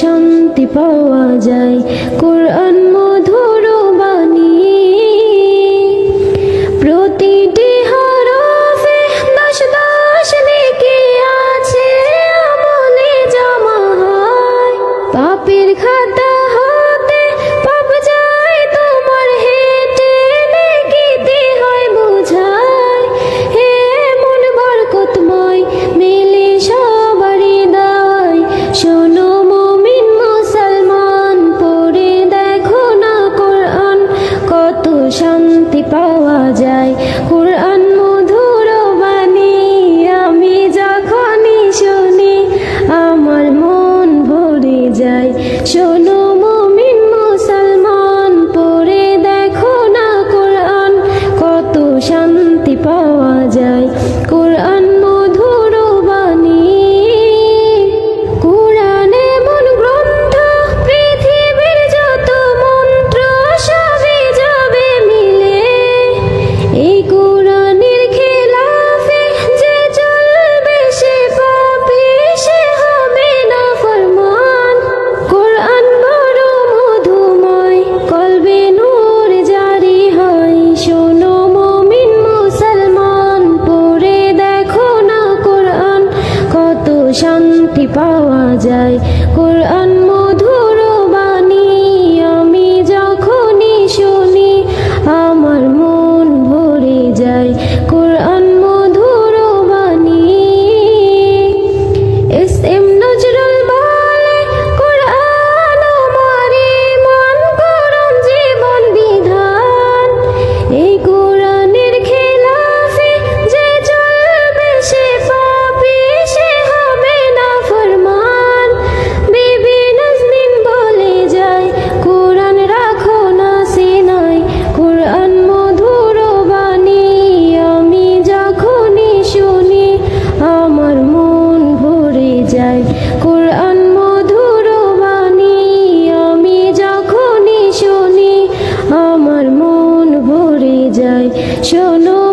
শান্তি পাওয়া যায়। কোরআন picture পাওয়া যায়। কোরআন শোনো